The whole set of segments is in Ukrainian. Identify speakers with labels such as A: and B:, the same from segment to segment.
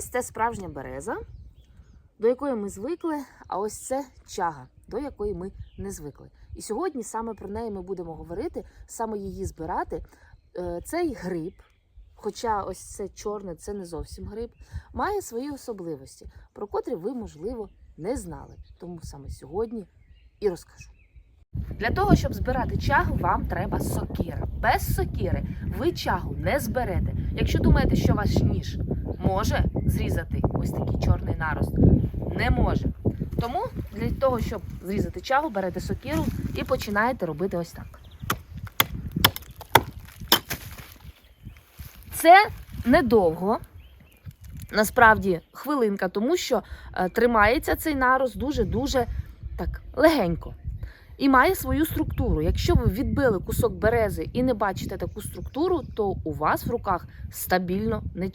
A: Ось це справжня береза, до якої ми звикли, а ось це чага, до якої ми не звикли. І сьогодні саме про неї ми будемо говорити, саме її збирати. Е, Цей гриб, хоча ось це чорне, це не зовсім гриб, має свої особливості, про котрі ви, можливо, не знали. Тому саме сьогодні і розкажу. Для того, щоб збирати чагу, вам треба сокира. Без сокири ви чагу не зберете. Якщо думаєте, що ваш ніж може зрізати ось такий чорний нарост, не може. Тому для того, щоб зрізати чагу, берете сокиру і починаєте робити ось так. Це недовго. Насправді хвилинка, тому що е, тримається цей нарост дуже-дуже так легенько і має свою структуру. Якщо ви відбили кусок берези і не бачите таку структуру, то у вас в руках стабільно не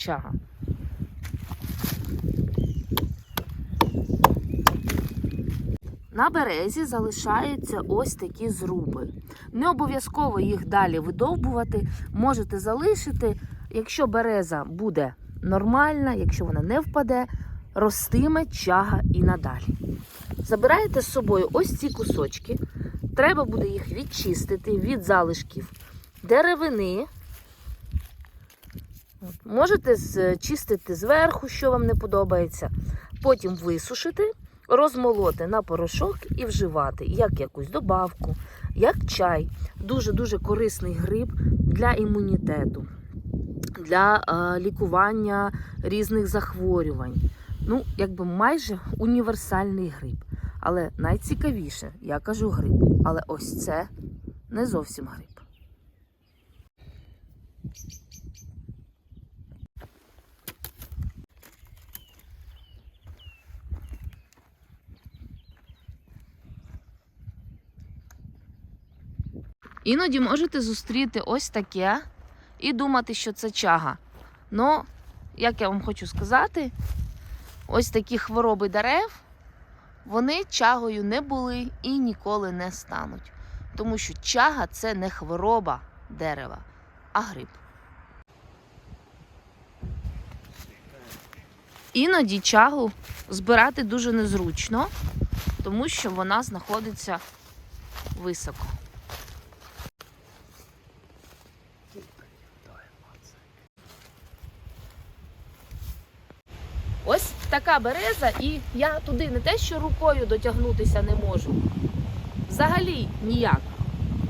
A: На березі залишаються ось такі зруби. Не обов'язково їх далі видовбувати, можете залишити. Якщо береза буде нормальна, якщо вона не впаде, ростиме чага і надалі. Забираєте з собою ось ці кусочки. Треба буде їх відчистити від залишків деревини. Можете зчистити зверху, що вам не подобається. Потім висушити, розмолоти на порошок і вживати як якусь добавку, як чай. Дуже-дуже корисний гриб для імунітету, для е, лікування різних захворювань. Ну, якби майже універсальний гриб. Але найцікавіше, я кажу гриб. Але ось це не зовсім гриб. Іноді можете зустріти ось таке і думати, що це чага. Ну, як я вам хочу сказати, ось такі хвороби дерев вони чагою не були і ніколи не стануть. Тому що чага це не хвороба дерева, а гриб. Іноді чагу збирати дуже незручно, тому що вона знаходиться високо. Ось така береза, і я туди не те, що рукою дотягнутися не можу. Взагалі ніяк.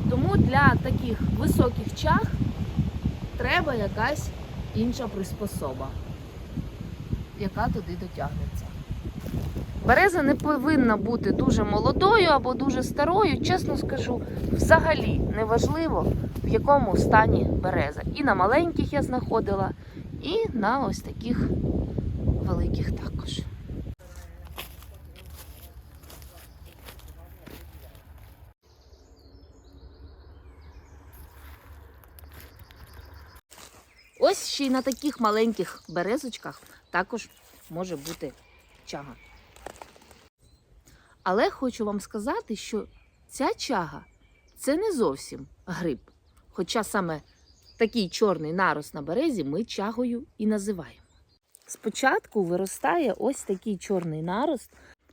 A: Тому для таких високих чаг треба якась інша приспособа, яка туди дотягнеться. Береза не повинна бути дуже молодою або дуже старою, чесно скажу, взагалі неважливо, в якому стані береза. І на маленьких я знаходила, і на ось таких великих також. Ось ще й на таких маленьких березочках також може бути чага. Але хочу вам сказати, що ця чага це не зовсім гриб. Хоча саме такий чорний нарост на березі ми чагою і називаємо. Спочатку виростає ось такий чорний нарост,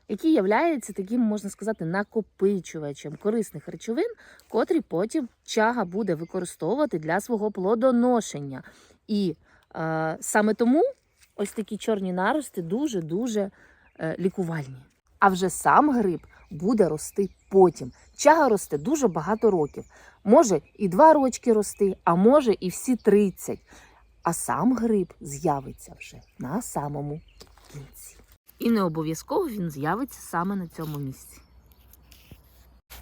A: який є таким, можна сказати, накопичувачем корисних речовин, котрі потім чага буде використовувати для свого плодоношення. І е, саме тому ось такі чорні нарости дуже-дуже е, лікувальні. А вже сам гриб буде рости потім. Чага росте дуже багато років. Може і два рочки рости, а може і всі 30 а сам гриб з'явиться вже на самому кінці. І не обов'язково він з'явиться саме на цьому місці.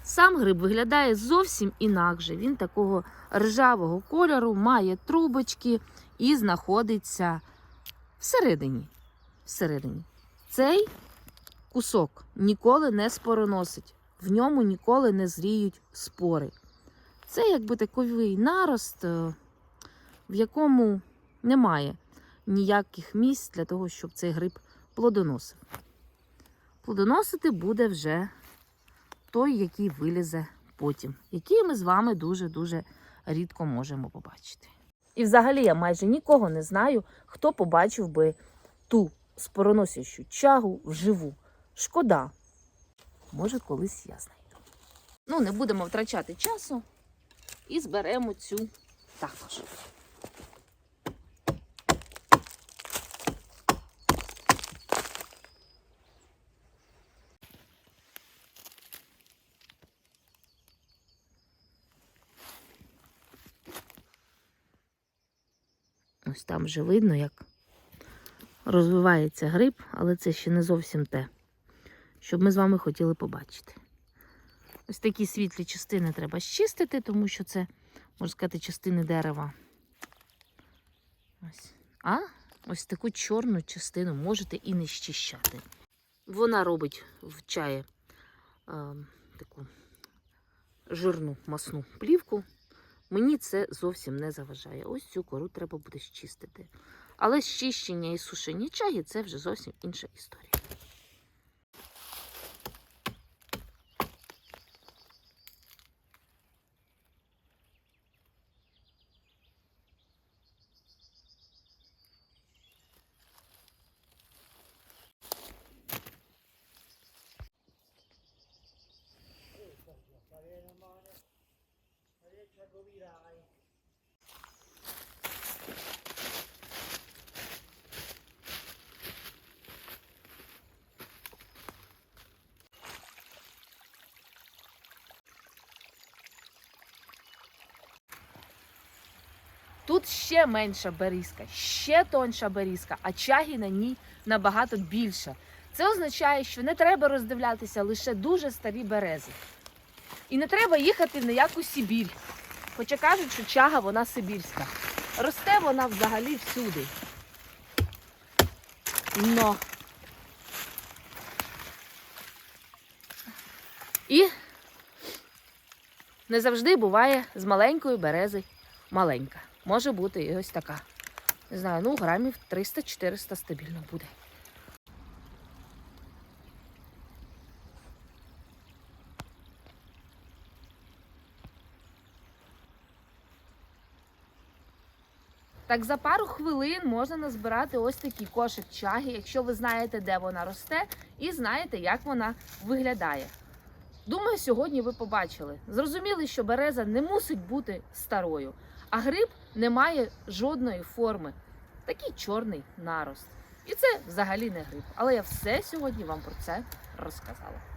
A: Сам гриб виглядає зовсім інакше. Він такого ржавого кольору, має трубочки і знаходиться всередині. всередині. Цей кусок ніколи не спороносить, в ньому ніколи не зріють спори. Це якби таковий нарост, е, в якому немає ніяких місць для того, щоб цей гриб плодоносив. Плодоносити буде вже той, який вилізе потім, який ми з вами дуже-дуже рідко можемо побачити. І взагалі я майже нікого не знаю, хто побачив би ту спороносящу чагу вживу. Шкода. Може, колись я знайду. Ну, не будемо втрачати часу і зберемо цю також. Ось там вже видно, як розвивається гриб, але це ще не зовсім те, що ми з вами хотіли побачити. Ось такі світлі частини треба щистити, тому що це, можна сказати, частини дерева. Ось. А ось таку чорну частину можете і не щищати. Вона робить в чаї е, таку жирну масну плівку. Мені це зовсім не заважає. Ось цю кору треба буде щистити. Але щищення і сушення чаї це вже зовсім інша історія. Тут ще менша берізка, ще тонша берізка, а чаги на ній набагато більше. Це означає, що не треба роздивлятися лише дуже старі берези. І не треба їхати в ніяку Сибір. Хоча кажуть, що чага вона сибірська. Росте вона взагалі всюди. Но. І не завжди буває з маленької берези маленька. Може бути і ось така. Не знаю, ну грамів 300-400 стабільно буде. Так за пару хвилин можна назбирати ось такий кошик чаги, якщо ви знаєте, де вона росте, і знаєте, як вона виглядає. Думаю, сьогодні ви побачили. Зрозуміли, що береза не мусить бути старою, а гриб не має жодної форми. Такий чорний нарост. І це взагалі не гриб. Але я все сьогодні вам про це розказала.